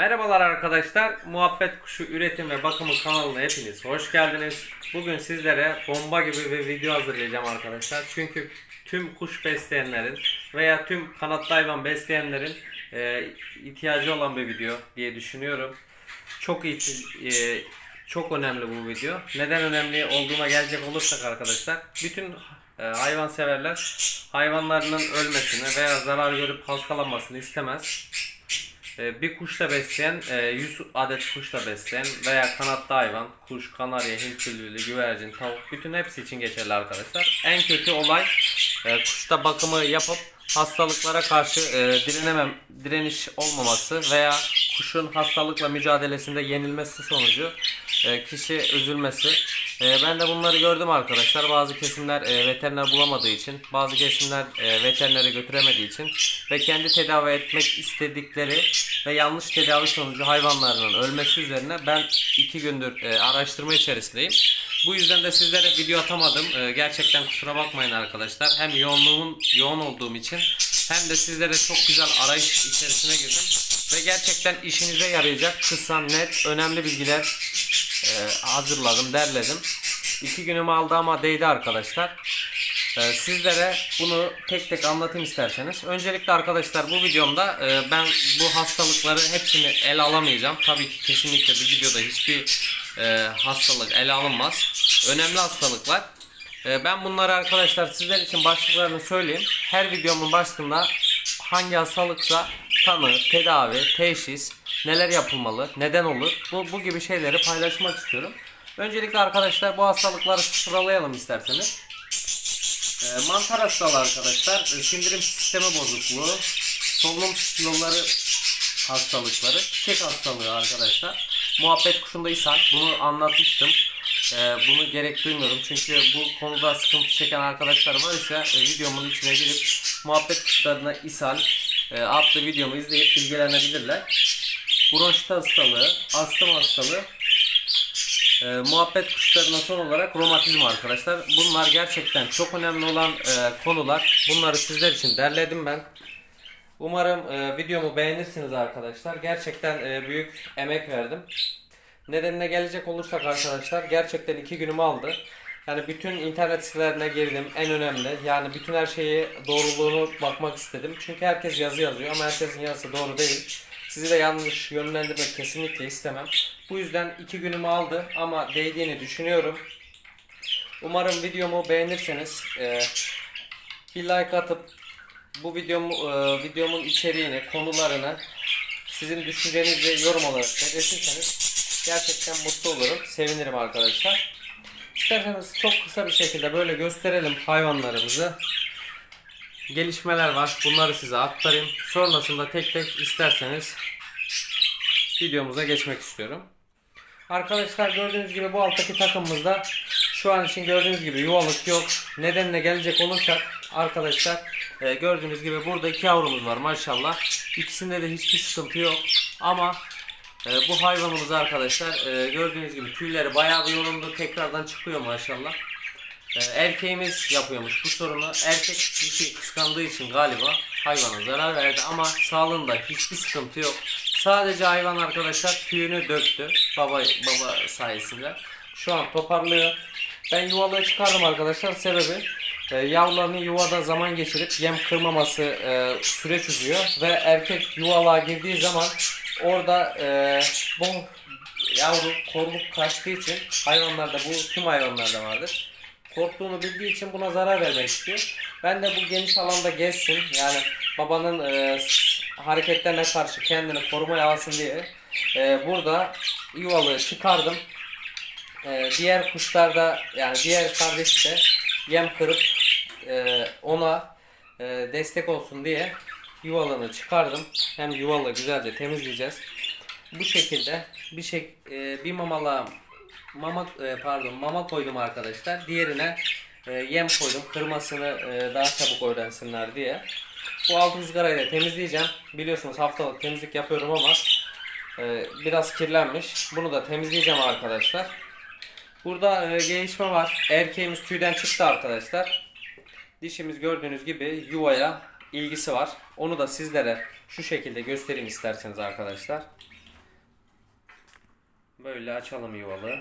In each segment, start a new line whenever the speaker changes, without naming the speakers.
Merhabalar arkadaşlar. Muhabbet Kuşu Üretim ve Bakımı kanalına hepiniz hoş geldiniz. Bugün sizlere bomba gibi bir video hazırlayacağım arkadaşlar. Çünkü tüm kuş besleyenlerin veya tüm kanatlı hayvan besleyenlerin e, ihtiyacı olan bir video diye düşünüyorum. Çok iyi, e, çok önemli bu video. Neden önemli olduğuna gelecek olursak arkadaşlar, bütün e, hayvan severler hayvanlarının ölmesini veya zarar görüp hastalanmasını istemez. Ee, bir kuşla besleyen, e, 100 adet kuşla besleyen veya kanatlı hayvan, kuş, kanarya, hint bülbülü, güvercin, tavuk bütün hepsi için geçerli arkadaşlar. En kötü olay e, kuşta bakımı yapıp hastalıklara karşı e, direnemem, direniş olmaması veya kuşun hastalıkla mücadelesinde yenilmesi sonucu e, kişi üzülmesi. E, ben de bunları gördüm arkadaşlar. Bazı kesimler e, veteriner bulamadığı için, bazı kesimler e, veterinere götüremediği için ve kendi tedavi etmek istedikleri ve yanlış tedavi sonucu hayvanlarının ölmesi üzerine ben iki gündür e, araştırma içerisindeyim. Bu yüzden de sizlere video atamadım. E, gerçekten kusura bakmayın arkadaşlar. Hem yoğunluğum yoğun olduğum için hem de sizlere çok güzel arayış içerisine girdim. Ve gerçekten işinize yarayacak kısa, net, önemli bilgiler e, hazırladım, derledim. İki günümü aldı ama değdi arkadaşlar. Ee, sizlere bunu tek tek anlatayım isterseniz. Öncelikle arkadaşlar bu videomda e, ben bu hastalıkları hepsini ele alamayacağım. Tabii ki kesinlikle bir videoda hiçbir e, hastalık ele alınmaz. Önemli hastalıklar. E, ben bunları arkadaşlar sizler için başlıklarını söyleyeyim. Her videomun başlığında hangi hastalıksa tanı, tedavi, teşhis, neler yapılmalı, neden olur bu, bu gibi şeyleri paylaşmak istiyorum. Öncelikle arkadaşlar bu hastalıkları sıralayalım isterseniz. E, mantar hastalığı arkadaşlar, e, sindirim sistemi bozukluğu, solunum yolları hastalıkları, çiçek hastalığı arkadaşlar. Muhabbet kuşunda ishal, bunu anlatmıştım. E, bunu gerek duymuyorum çünkü bu konuda sıkıntı çeken arkadaşlar var ise e, videomun içine girip muhabbet kuşlarına ishal e, adlı videomu izleyip bilgilenebilirler. Bronşit hastalığı, astım hastalığı, e, muhabbet kuşlarına son olarak romatizma arkadaşlar. Bunlar gerçekten çok önemli olan e, konular. Bunları sizler için derledim ben. Umarım e, videomu beğenirsiniz arkadaşlar. Gerçekten e, büyük emek verdim. Nedenine gelecek olursak arkadaşlar gerçekten iki günümü aldı. Yani bütün internet sitelerine girdim en önemli. Yani bütün her şeyi doğruluğunu bakmak istedim. Çünkü herkes yazı yazıyor ama herkesin yazısı doğru değil. Sizi de yanlış yönlendirmek kesinlikle istemem. Bu yüzden iki günümü aldı ama değdiğini düşünüyorum. Umarım videomu beğenirseniz e, bir like atıp bu videomu, e, videomun içeriğini, konularını sizin düşüncenizi yorum olarak belirtirseniz gerçekten mutlu olurum. Sevinirim arkadaşlar. İsterseniz çok kısa bir şekilde böyle gösterelim hayvanlarımızı. Gelişmeler var. Bunları size aktarayım. Sonrasında tek tek isterseniz videomuza geçmek istiyorum. Arkadaşlar gördüğünüz gibi bu alttaki takımımızda şu an için gördüğünüz gibi yuvalık yok. Nedenine gelecek olursak arkadaşlar e, gördüğünüz gibi burada iki yavrumuz var maşallah. İkisinde de hiçbir sıkıntı yok. Ama e, bu hayvanımız arkadaşlar e, gördüğünüz gibi tüyleri bayağı bir yoruldu. Tekrardan çıkıyor maşallah. E, erkeğimiz yapıyormuş bu sorunu. Erkek dişi kıskandığı için galiba hayvana zarar verdi ama sağlığında hiçbir sıkıntı yok. Sadece hayvan arkadaşlar tüyünü döktü baba baba sayesinde. Şu an toparlıyor. Ben yuvalığı çıkardım arkadaşlar. Sebebi e, yavrularını yuvada zaman geçirip yem kırmaması e, süreç uzuyor ve erkek yuvalığa girdiği zaman orada e, bu yavru korulup kaçtığı için hayvanlarda bu tüm hayvanlarda vardır. Korktuğunu bildiği için buna zarar vermek istiyor. Ben de bu geniş alanda gezsin yani babanın e, hareketlerine karşı kendini korumaya alsın diye e, burada yuvalığı çıkardım. E, diğer kuşlarda yani diğer kardeşi de yem kırıp e, ona e, destek olsun diye yuvalığını çıkardım. Hem yuvalığı güzelce temizleyeceğiz. Bu şekilde bir şey e, bir mamala mama e, pardon mama koydum arkadaşlar. Diğerine e, yem koydum. Kırmasını e, daha çabuk öğrensinler diye. Bu altı ızgarayı da temizleyeceğim. Biliyorsunuz haftalık temizlik yapıyorum ama biraz kirlenmiş. Bunu da temizleyeceğim arkadaşlar. Burada gelişme var. Erkeğimiz tüyden çıktı arkadaşlar. Dişimiz gördüğünüz gibi yuvaya ilgisi var. Onu da sizlere şu şekilde göstereyim isterseniz arkadaşlar. Böyle açalım yuvalı.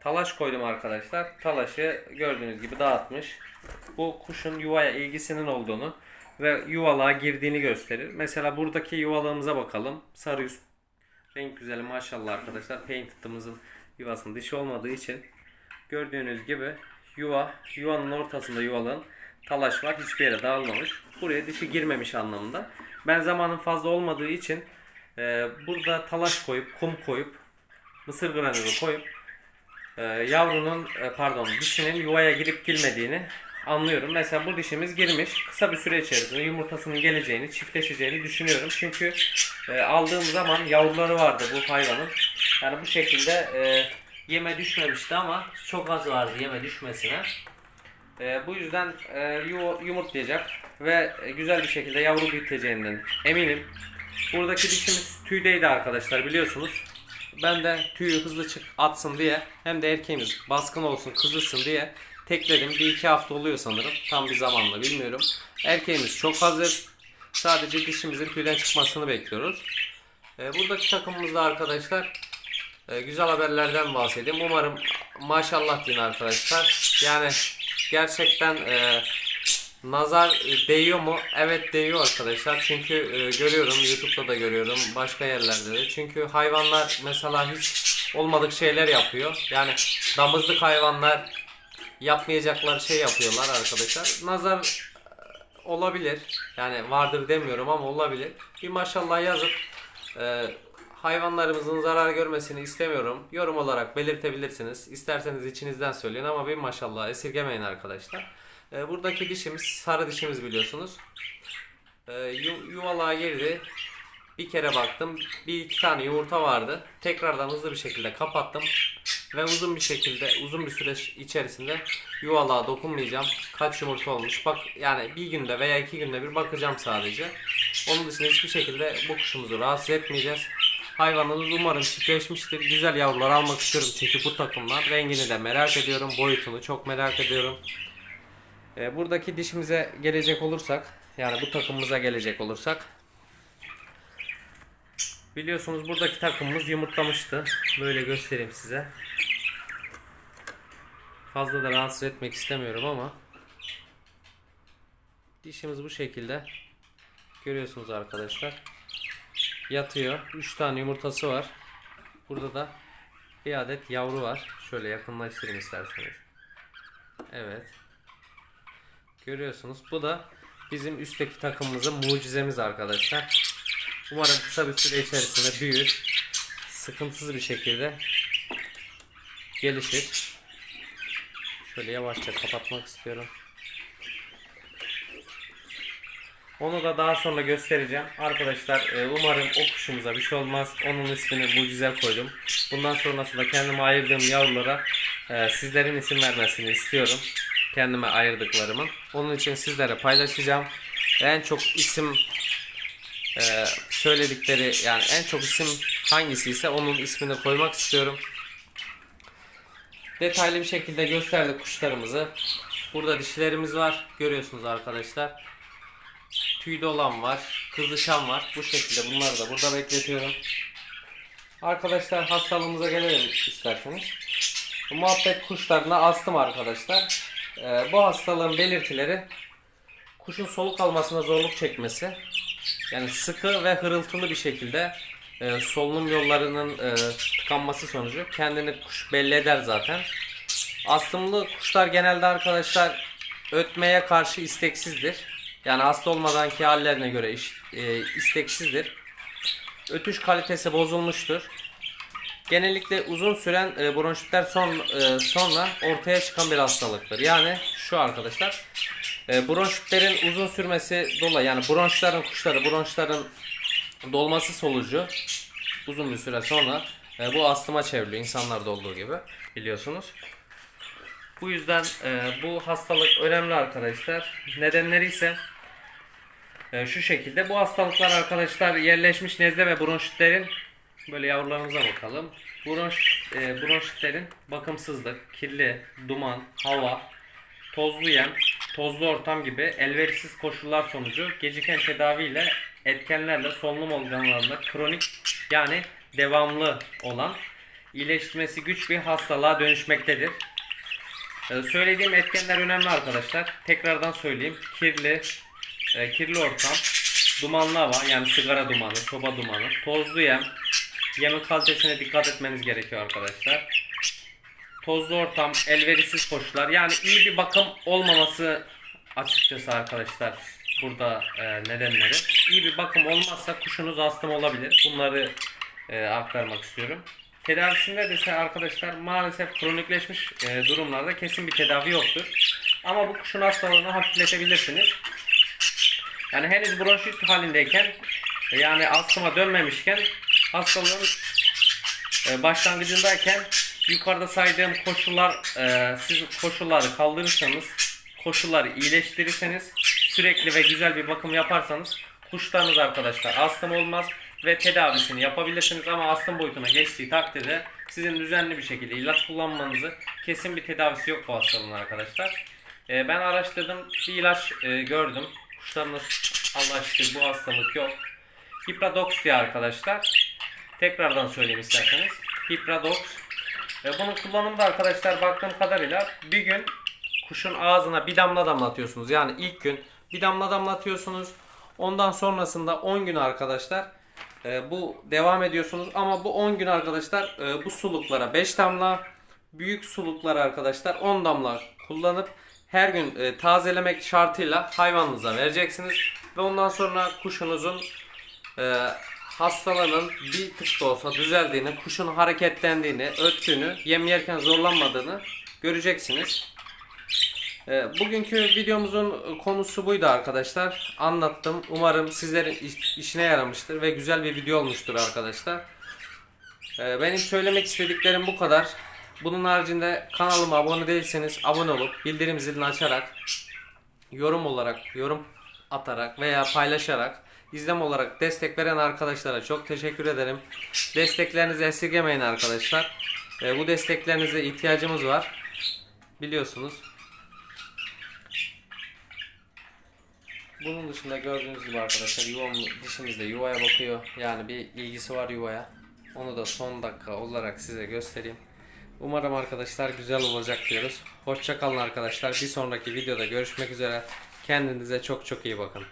Talaş koydum arkadaşlar. Talaşı gördüğünüz gibi dağıtmış. Bu kuşun yuvaya ilgisinin olduğunu ve yuvalığa girdiğini gösterir. Mesela buradaki yuvalığımıza bakalım. Sarı yüz renk güzeli maşallah arkadaşlar. Painted'ımızın yuvasının dişi olmadığı için gördüğünüz gibi yuva yuvanın ortasında yuvalığın talaş var. Hiçbir yere dağılmamış. Buraya dişi girmemiş anlamında. Ben zamanın fazla olmadığı için e, burada talaş koyup kum koyup mısır granülü koyup e, yavrunun e, pardon dişinin yuvaya girip girmediğini anlıyorum. Mesela bu dişimiz girmiş. Kısa bir süre içerisinde yumurtasının geleceğini, çiftleşeceğini düşünüyorum. Çünkü e, aldığım zaman yavruları vardı bu hayvanın. Yani bu şekilde e, yeme düşmemişti ama çok az vardı yeme düşmesine. E, bu yüzden e, yu- yumurtlayacak ve e, güzel bir şekilde yavru biteceğinden eminim. Buradaki dişimiz tüydeydi arkadaşlar biliyorsunuz. Ben de tüyü hızlı çık atsın diye hem de erkeğimiz baskın olsun kızılsın diye tekledim. Bir iki hafta oluyor sanırım. Tam bir zamanla bilmiyorum. Erkeğimiz çok hazır. Sadece dişimizin tüyden çıkmasını bekliyoruz. E, buradaki takımımızda arkadaşlar e, güzel haberlerden bahsedeyim. Umarım maşallah deyin arkadaşlar. Yani gerçekten e, nazar e, değiyor mu? Evet değiyor arkadaşlar. Çünkü e, görüyorum YouTube'da da görüyorum başka yerlerde de. Çünkü hayvanlar mesela hiç olmadık şeyler yapıyor. Yani damızlık hayvanlar yapmayacakları şey yapıyorlar arkadaşlar. Nazar e, olabilir. Yani vardır demiyorum ama olabilir. Bir maşallah yazıp e, hayvanlarımızın zarar görmesini istemiyorum. Yorum olarak belirtebilirsiniz. İsterseniz içinizden söyleyin ama bir maşallah esirgemeyin arkadaşlar. E, buradaki dişimiz sarı dişimiz biliyorsunuz. E, yu- yuvalığa girdi. Bir kere baktım. Bir iki tane yumurta vardı. Tekrardan hızlı bir şekilde kapattım. Ve uzun bir şekilde uzun bir süreç içerisinde yuvalığa dokunmayacağım. Kaç yumurta olmuş. Bak yani bir günde veya iki günde bir bakacağım sadece. Onun dışında hiçbir şekilde bu kuşumuzu rahatsız etmeyeceğiz. Hayvanımız umarım çiftleşmiştir. Güzel yavrular almak istiyorum çünkü bu takımdan. Rengini de merak ediyorum. Boyutunu çok merak ediyorum. Ee, buradaki dişimize gelecek olursak yani bu takımımıza gelecek olursak biliyorsunuz buradaki takımımız yumurtlamıştı. Böyle göstereyim size. Fazla da rahatsız etmek istemiyorum ama dişimiz bu şekilde. Görüyorsunuz arkadaşlar. Yatıyor. 3 tane yumurtası var. Burada da bir adet yavru var. Şöyle yakınlaştırayım isterseniz. Evet Görüyorsunuz. Bu da bizim üstteki takımımızın mucizemiz arkadaşlar. Umarım kısa bir süre içerisinde büyür. Sıkıntısız bir şekilde gelişir. Şöyle yavaşça kapatmak istiyorum. Onu da daha sonra göstereceğim. Arkadaşlar e, umarım o kuşumuza bir şey olmaz. Onun ismini mucize koydum. Bundan sonrasında kendime ayırdığım yavrulara e, sizlerin isim vermesini istiyorum. Kendime ayırdıklarımın. Onun için sizlere paylaşacağım. En çok isim e, söyledikleri yani en çok isim hangisi ise onun ismini koymak istiyorum. Detaylı bir şekilde gösterdik kuşlarımızı. Burada dişilerimiz var. Görüyorsunuz arkadaşlar. Tüylü olan var. Kızışan var. Bu şekilde bunları da burada bekletiyorum. Arkadaşlar hastalığımıza gelelim isterseniz. Bu muhabbet kuşlarına astım arkadaşlar. Ee, bu hastalığın belirtileri kuşun soluk almasına zorluk çekmesi. Yani sıkı ve hırıltılı bir şekilde e, solunum yollarının e, tıkanması sonucu kendini kuş belli eder zaten. Astımlı kuşlar genelde arkadaşlar ötmeye karşı isteksizdir. Yani hasta olmadanki hallerine göre iş- e, isteksizdir. Ötüş kalitesi bozulmuştur. Genellikle uzun süren e, bronşitler son, e, sonra ortaya çıkan bir hastalıktır. Yani şu arkadaşlar e, bronşitlerin uzun sürmesi dolayı yani bronşların kuşları bronşların dolması sonucu uzun bir süre sonra e, bu astıma çevriliyor insanlarda olduğu gibi biliyorsunuz. Bu yüzden e, bu hastalık önemli arkadaşlar. Nedenleri ise e, şu şekilde bu hastalıklar arkadaşlar yerleşmiş nezle ve bronşitlerin böyle yavrularımıza bakalım. Bronş, e, bronşitlerin bakımsızlık, kirli, duman, hava, tozlu yem, tozlu ortam gibi elverişsiz koşullar sonucu geciken tedaviyle etkenlerle solunum organlarında kronik yani devamlı olan iyileşmesi güç bir hastalığa dönüşmektedir. Ee, söylediğim etkenler önemli arkadaşlar. Tekrardan söyleyeyim. Kirli, e, kirli ortam, dumanlı hava yani sigara dumanı, soba dumanı, tozlu yem, yemin kalitesine dikkat etmeniz gerekiyor arkadaşlar. Tozlu ortam, elverişsiz koşullar yani iyi bir bakım olmaması açıkçası arkadaşlar burada e, nedenleri. İyi bir bakım olmazsa kuşunuz hasta olabilir. Bunları e, aktarmak istiyorum. Tedavisinde de ise arkadaşlar maalesef kronikleşmiş e, durumlarda kesin bir tedavi yoktur. Ama bu kuşun hastalığını hafifletebilirsiniz. Yani henüz bronşit halindeyken yani astıma dönmemişken hastalığın e, başlangıcındayken yukarıda saydığım koşullar e, siz koşulları kaldırırsanız koşulları iyileştirirseniz sürekli ve güzel bir bakım yaparsanız kuşlarınız arkadaşlar astım olmaz ve tedavisini yapabilirsiniz ama astım boyutuna geçtiği takdirde sizin düzenli bir şekilde ilaç kullanmanızı kesin bir tedavisi yok bu hastalığın arkadaşlar. E, ben araştırdım bir ilaç e, gördüm kuşlarımız Allah şükür bu hastalık yok. Hipradox diye arkadaşlar. Tekrardan söyleyeyim isterseniz. Hipradox. Ve bunun kullanımı da arkadaşlar baktığım kadarıyla bir gün kuşun ağzına bir damla damlatıyorsunuz. Yani ilk gün bir damla damlatıyorsunuz. Ondan sonrasında 10 gün arkadaşlar e, bu devam ediyorsunuz. Ama bu 10 gün arkadaşlar e, bu suluklara 5 damla büyük suluklara arkadaşlar 10 damla kullanıp her gün e, tazelemek şartıyla hayvanınıza vereceksiniz. Ve ondan sonra kuşunuzun e, hastalığının bir tık da olsa düzeldiğini, kuşun hareketlendiğini, öttüğünü, yem yerken zorlanmadığını göreceksiniz. E, bugünkü videomuzun konusu buydu arkadaşlar. Anlattım. Umarım sizlerin iş- işine yaramıştır ve güzel bir video olmuştur arkadaşlar. E, benim söylemek istediklerim bu kadar. Bunun haricinde kanalıma abone değilseniz abone olup bildirim zilini açarak yorum olarak, yorum atarak veya paylaşarak izlem olarak destek veren arkadaşlara çok teşekkür ederim. Desteklerinizi esirgemeyin arkadaşlar. E, bu desteklerinize ihtiyacımız var. Biliyorsunuz. Bunun dışında gördüğünüz gibi arkadaşlar yuvam dişimiz de yuvaya bakıyor. Yani bir ilgisi var yuvaya. Onu da son dakika olarak size göstereyim. Umarım arkadaşlar güzel olacak diyoruz. Hoşçakalın arkadaşlar. Bir sonraki videoda görüşmek üzere. Kendinize çok çok iyi bakın.